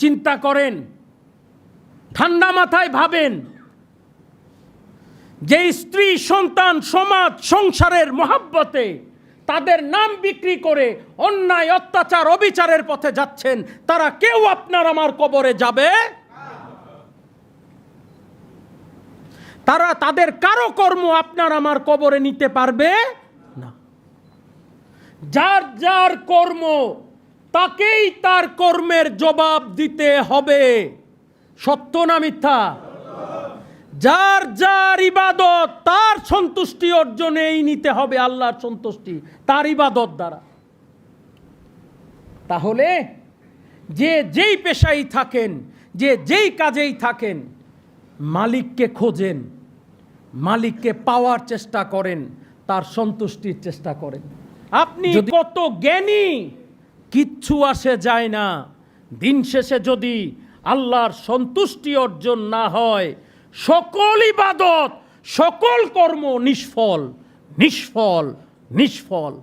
চিন্তা করেন, ঠান্ডা মাথায় ভাবেন, যে স্ত্রী, সন্তান, সমাজ, সংসারের মহাব্বতে তাদের নাম বিক্রি করে অন্যায়, অত্যাচার, অবিচারের পথে যাচ্ছেন, তারা কেউ আপনার আমার কবরে যাবে? তারা তাদের কারও কর্ম আপনার আমার কবরে নিতে পারবে? না। যার যার কর্ম তাকেই তার কর্মের জবাব দিতে হবে। সত্য না মিথ্যা? যার যার ইবাদত তার সন্তুষ্টি অর্জনেই নিতে হবে আল্লাহর সন্তুষ্টি তার ইবাদত দ্বারা। তাহলে যে যেই পেশায় থাকেন যে যেই কাজেই থাকেন মালিককে খোঁজেন মালিককে পাওয়ার চেষ্টা করেন তার সন্তুষ্টির চেষ্টা করেন। আপনি কত জ্ঞানী কিচ্ছু আসে যায় না। দিন শেষে যদি আল্লাহর সন্তুষ্টি অর্জন না হয়, সকল ইবাদত, সকল কর্ম নিষ্ফল নিষ্ফল নিষ্ফল।